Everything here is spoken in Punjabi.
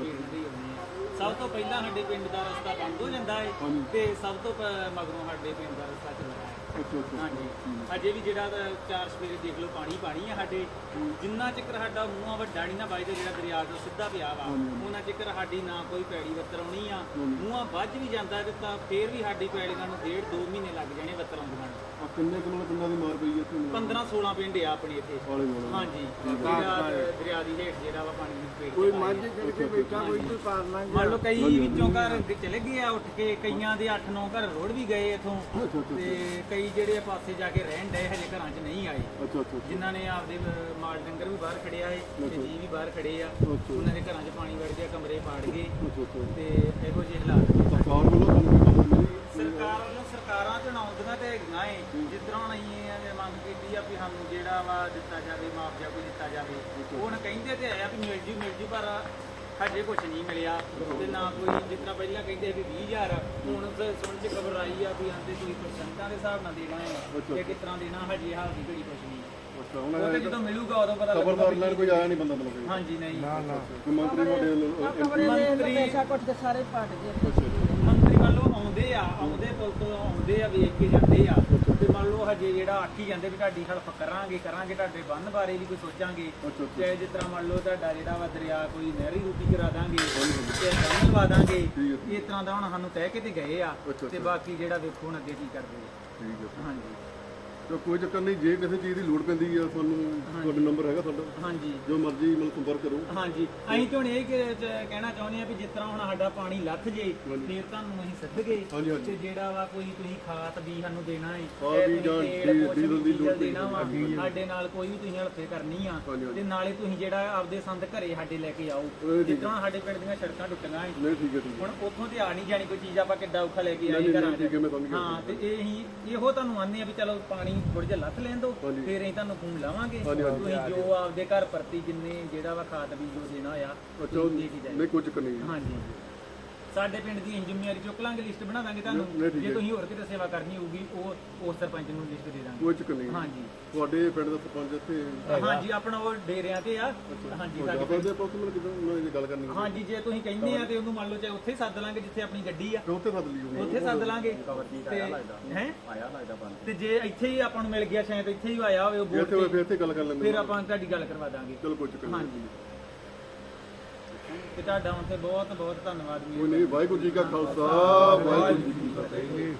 Thank you. ਸਭ ਤੋਂ ਪਹਿਲਾਂ ਸਾਡੇ ਪਿੰਡ ਦਾ ਰਸਤਾ ਬੰਦ ਹੋ ਜਾਂਦਾ ਹੈ। ਤੇ ਸਭ ਤੋਂ ਪ- ਮਗਰੋਂ ਸਾਡੇ ਪਿੰਡ ਦਾ ਰਸਤਾ ਚੱਲਦਾ ਹੈ। ਹਾਂਜੀ। ਅਜੇ ਵੀ ਜਿਹੜਾ ਚਾਰ ਸਵੇਰੇ ਦੇਖ ਲਓ ਪਾਣੀ ਪਾਣੀ ਆ ਸਾਡੇ। ਜਿੰਨਾ ਚਿਕਰ ਸਾਡਾ ਮੂੰਹਾਂ ਵੱਡਾ ਨਹੀਂ ਨਾ ਵੱਜਦਾ ਜਿਹੜਾ ਦਰਿਆ ਤੋਂ ਸਿੱਧਾ ਪਿਆ ਵਾ। ਉਹਨਾਂ ਚਿਕਰ ਸਾਡੀ ਨਾ ਕੋਈ ਪੈੜੀ ਵਤਰਾਉਣੀ ਆ। ਮੂੰਹਾਂ ਵੱਜ ਵੀ ਜਾਂਦਾ ਤੇ ਤਾਂ ਫੇਰ ਵੀ ਸਾਡੀ ਪੈੜੀਆਂ ਨੂੰ ਡੇਢ ਦੋ ਮਹੀਨੇ ਲੱਗ ਜਾਣੇ ਵਤਰਾਉਂਦੀਆਂ ਨੂੰ ਆ ਕਿੰਨੇ ਕਿੰਨੇ ਪਿੰਡਾਂ ਦੀ ਮਾਰ ਪਈ ਇੱਥੇ? 15 16 ਪਿੰਡ ਆ ਆਪਣੇ ਇੱਥੇ। ਹਾਂਜੀ। ਜਿਹੜਾ ਦਰਿਆ ਦੀ ਹੇਠ ਜਿਹੜਾ ਵਾ ਪਾਣੀ ਦੀ ਪੇੜ ਕੋਈ ਮੱਝ ਚੜ ਕੇ ਬੈਠਾ ਕੋਈ ਕੋਈ ਪਾਰ ਨਾ ਮੰਨ ਲਓ ਕਈ ਵਿੱਚੋਂ ਘਰ ਚਲੇ ਗਏ ਆ ਉੱਠ ਕੇ ਕਈਆਂ ਦੇ 8-9 ਘਰ ਰੋੜ ਵੀ ਗਏ ਇਥੋਂ। ਤੇ ਕਈ ਜਿਹੜੇ ਆ ਪਾਸੇ ਜਾ ਕੇ ਰਹਿਣ ਡਏ ਹਜੇ ਘਰਾਂ 'ਚ ਨਹੀਂ ਆਏ। ਅੱਛਾ ਅੱਛਾ ਜਿਨ੍ਹਾਂ ਨੇ ਆਪਦੇ ਮਾਲ ਡੰਗਰ ਵੀ ਬਾਹਰ ਖੜਿਆ ਏ ਤੇ ਜੀ ਵੀ ਬਾਹਰ ਖੜੇ ਆ। ਉਹਨਾਂ ਦੇ ਘਰਾਂ 'ਚ ਪਾਣੀ ਵੜ ਗਿਆ ਕਮਰੇ ਪਾੜ ਗਏ। ਤੇ ਇਹੋ ਜਿਹੇ ਹਾਲਾਤ। ਸਰਕਾਰ ਵੱਲੋਂ ਸਰਕਾਰ ਵੱਲੋਂ ਸਰਕਾਰਾਂ ਚੁਣਾਉਂਦੀਆਂ ਤੇ ਹੈਗੀਆਂ ਏ। ਜਿਸ ਤਰ੍ਹਾਂ ਹੁਣ ਅਸੀਂ ਮੰਗ ਕੀਤੀ ਆ ਵੀ ਸਾਨੂੰ ਜਿਹੜਾ ਵਾ ਦਿੱਤਾ ਜਾਵੇ ਮੁਆਵਜ਼ਾ ਕੋਈ ਦਿੱਤਾ ਜਾਵੇ। ਹੁਣ ਕਹਿੰਦੇ ਤੇ ਆਇਆ ਵੀ ਮਿਲ ਜੂ ਮਿਲ ਜੂ ਪਰ ਹਜੇ ਕੁਝ ਨਹੀਂ ਮਿਲਿਆ ਤੇ ਨਾ ਕੋਈ ਤਰ੍ਹਾਂ ਪਹਿਲਾਂ ਕਹਿੰਦੇ ਵੀ 20000 ਹੁਣ ਸੁਣ ਚ ਖਬਰ ਆਈ ਆ ਵੀ ਆਂਦੇ ਤੁਸੀਂ ਪਰਸੈਂਟਾਂ ਦੇ ਹਿਸਾਬ ਨਾਲ ਦੇਣਾ ਹੈ। ਕਿ ਕਿਸ ਤਰ੍ਹਾਂ ਦੇਣਾ ਹਜੇ ਹਾਲ ਦੀ ਘੜੀ ਕੁਝ ਨਹੀਂ। ਉਹ ਜਦੋਂ ਮਿਲੂਗਾ ਉਦੋਂ ਪਤਾ ਲੱਗੂਗਾ ਖਬਰਦਾਰ ਲੈਣ ਕੋਈ ਆਇਆ ਨਹੀਂ ਬੰਦਾ ਮਤਲਬ ਹਾਂਜੀ ਨਹੀਂ। ਨਾ ਨਾ। ਕੋਈ ਮੰਤਰੀ ਦੇ ਮੰਤਰੀ- ਪੈਸਾ ਕੁੱਟ ਕੇ ਸਾਰੇ ਪਟ ਗਏ। ਅੱਛਾ ਅੱਛਾ। ਮੰਤਰੀ ਵੱਲੋਂ ਆਉਂਦੇ ਆ ਆਉਂਦੇ ਪੁਲ ਤੋਂ ਆਉਂਦੇ ਆ ਵੇਖ ਕੇ ਜਾਂਦੇ ਆ। ਤੇ ਮੰਨ ਲਓ ਹਜੇ ਜਿਹੜਾ ਆਖੀ ਜਾਂਦੇ ਵੀ ਤੁਹਾਡੀ ਹਲਫ ਕਰਾਂਗੇ ਕਰਾਂਗੇ ਤੁਹਾਡੇ ਬੰਨ ਬਾਰੇ ਵੀ ਕੋਈ ਸੋਚਾਂਗੇ। ਤੇ ਜਿਸ ਤਰ੍ਹਾਂ ਮੰਨ ਲਓ ਤੁਹਾਡਾ ਜਿਹੜਾ ਵਾ ਦਰਿਆ ਕੋਈ ਨਹਿਰੀ ਰੂਪੀ ਕਰਾ ਦਾਂਗੇ ਤੇ ਬੰਨ ਲਵਾ ਦਾਂਗੇ। ਇਸ ਤਰ੍ਹਾਂ ਦਾ ਹੁਣ ਸਾਨੂੰ ਕਹਿ ਕੇ ਤੇ ਗਏ ਆ। ਤੇ। ਬਾਕੀ ਜਿਹੜਾ ਵੇਖੋ ਹੁਣ ਅੱਗੇ ਕੀ ਕਰਦੇ ਆ। ਠੀਕ ਹੈ। ਹਾਂਜੀ। ਤੇ ਕੋਈ ਚੱਕਰ ਨਹੀਂ ਜੇ ਕਿਸੇ ਚੀਜ਼ ਦੀ ਲੋੜ ਪੈਂਦੀ ਆ ਤੁਹਾਨੂੰ ਤੁਹਾਡਾ ਨੰਬਰ ਹੈਗਾ ਤੁਹਾਡਾ ਹਾਂਜੀ। ਜੋ ਮਰਜ਼ੀ ਮਤਲਬ ਸੰਪਰਕ ਕਰੋ। ਹਾਂਜੀ। ਅਸੀਂ ਤਾਂ ਹੁਣ ਇਹ ਕਿ- ਚ- ਕਹਿਣਾ ਚਾਹੁੰਦੇ ਆ ਵੀ ਜਿਸ ਤਰ੍ਹਾਂ ਹੁਣ ਸਾਡਾ ਪਾਣੀ ਲੱਥ ਜੇ ਹਾਂਜੀ। ਫਿਰ ਤੁਹਾਨੂੰ ਅਸੀਂ ਸੱਦਗੇ। ਹਾਂਜੀ। ਤੇ ਜਿਹੜਾ ਵਾ ਕੋਈ ਤੁਸੀਂ ਖਾਤ ਵੀ ਸਾਨੂੰ ਦੇਣਾ ਹੈ ਖਾਦ ਵੀ ਜਾਂ ਡੀ- ਡੀਜ਼ਲ ਦੀ ਲੋੜ ਪਈ ਦੇਣਾ ਵਾ ਹਾਂਜੀ। ਸਾਡੇ ਨਾਲ ਕੋਈ ਵੀ ਤੁਸੀਂ ਹਲਫੇ ਕਰਨੀ ਆ ਹਾਂਜੀ, ਹਾਂਜੀ। ਤੇ ਨਾਲੇ ਤੁਸੀਂ ਜਿਹੜਾ ਆਪਦੇ ਸੰਦ ਘਰੇ ਸਾਡੇ ਲੈ ਕੇ ਆਓ। ਠੀਕ ਜਿਸ ਤਰ੍ਹਾਂ ਸਾਡੇ ਪਿੰਡ ਦੀਆਂ ਸੜਕਾਂ ਟੁੱਟੀਆਂ ਏ। ਨਹੀਂ ਠੀਕ ਹੈ ਠੀਕ ਹੈ ਹੁਣ ਉੱਥੋਂ ਤੇ ਆ ਨਹੀਂ ਜਾਣੀ ਕੋਈ ਚੀਜ਼ ਆਪਾਂ ਕਿੱਡਾ ਔਖਾ ਲੈ ਕੇ ਨਹੀਂ, ਆਏ ਨਹੀਂ, ਘਰਾਂ ਠੀਕ ਹੈ, ਮੈਂ ਸਮਝ 'ਚ ਗਿਆ। ਹਾਂ ਤੇ ਇਹ ਹੀ ਇਹੋ ਤੁਹਾਨੂੰ ਆਨੇ ਆ ਵੀ ਚਲੋ ਪਾਣੀ ਥੋੜਾ ਜਿਹਾ ਲੱਥ ਲੈਣ ਦਿਓ ਹਾਂਜੀ। ਫਿਰ ਅਸੀਂ ਤੁਹਾਨੂੰ ਫੋਨ ਲਾਵਾਂਗੇ। ਤੁਸੀਂ ਜੋ ਆਪਦੇ ਘਰ ਪ੍ਰਤੀ ਜਿੰਨੇ ਜਿਹੜਾ ਵਾ ਖਾਦ ਵੀ ਜੋ ਦੇਣਾ ਆ ਦੇ ਕੇ ਜਾਇਓ। ਨਹੀਂ ਕੋਈ ਚੱਕਰ ਨਹੀਂ ਹਾਂਜੀ ਸਾਡੇ ਪਿੰਡ ਦੀ ਜ਼ਿੰਮੇਵਾਰੀ ਚੁੱਕ ਲਾਂਗੇ ਲਿਸਟ ਬਣਾ ਦਾਂਗੇ ਤੁਹਾਨੂੰ। ਨਹੀਂ, ਨਹੀਂ, ਠੀਕ ਜੇ ਹੈ। ਤੁਸੀਂ ਹੋਰ ਕਿਤੇ ਸੇਵਾ ਕਰਨੀ ਹੋਊਗੀ ਉਹ ਉਸ ਸਰਪੰਚ ਨੂੰ ਲਿਸਟ ਦੇ ਦਾਂਗੇ। ਕੋਈ ਚੱਕਰ ਨਹੀਂ। ਹਾਂਜੀ। ਤੁਹਾਡੇ ਪਿੰਡ ਦਾ ਸਰਪੰਚ ਇੱਥੇ ਹਾਂਜੀ ਆਪਣਾ ਉਹ ਡੇਰਿਆਂ ਤੇ ਆ। ਹਾਂਜੀ ਸਾਡੇ ਜਾਫਰ ਦੇ ਪਾਸ ਮੈਨੂੰ ਕਿਦਾਂ ਉਹਨਾਂ ਦੀ ਗੱਲ ਕਰਨੀ ਹੈ ਹਾਂਜੀ ਜੇ ਤੁਸੀਂ ਕਹਿੰਦੇ ਆ ਤੇ ਉਹਨੂੰ ਮੰਨ ਲਓ ਚਾਹੇ ਉੱਥੇ ਹੀ ਸੱਦ ਲਾਂਗੇ ਜਿੱਥੇ ਆਪਣੀ ਗੱਡੀ ਆ। ਤੇ ਉੱਥੇ ਸੱਦ ਲਿਓ ਉੱਥੇ ਸੱਦ ਲਾਂਗੇ। ਤੇ ਹੈ? ਤੇ ਜੇ ਇੱਥੇ ਹੀ ਆਪਾਂ ਨੂੰ ਮਿਲ ਗਿਆ ਸ਼ਾਇਦ ਇੱਥੇ ਹੀ ਆਇਆ ਹੋਵੇ ਉਹ ਜੇ ਇੱਥੇ ਹੋਏ ਬੋਰਡ ਫਿਰ ਇੱਥੇ ਗੱਲ ਕਰ ਲੈਂਦੇ ਫਿਰ ਆਪਾਂ ਤੁਹਾਡੀ ਗੱਲ ਕਰਵਾ ਦਾਂਗੇ। ਚਲੋ ਕੋਈ ਚੱਕਰ ਨਹੀਂ। ਹਾਂਜੀ। ਤੇ ਤੁਹਾਡਾ ਤੇ ਬਹੁਤ ਬਹੁਤ ਧੰਨਵਾਦ ਕੋਈ ਵੀਰ ਨਹੀਂ ਵਾਹਿਗੁਰੂ ਜੀ ਕਾ ਖਾਲਸਾ ਵਾਹਿਗੁਰੂ ਜੀ ਕੀ ਫਤਿਹ।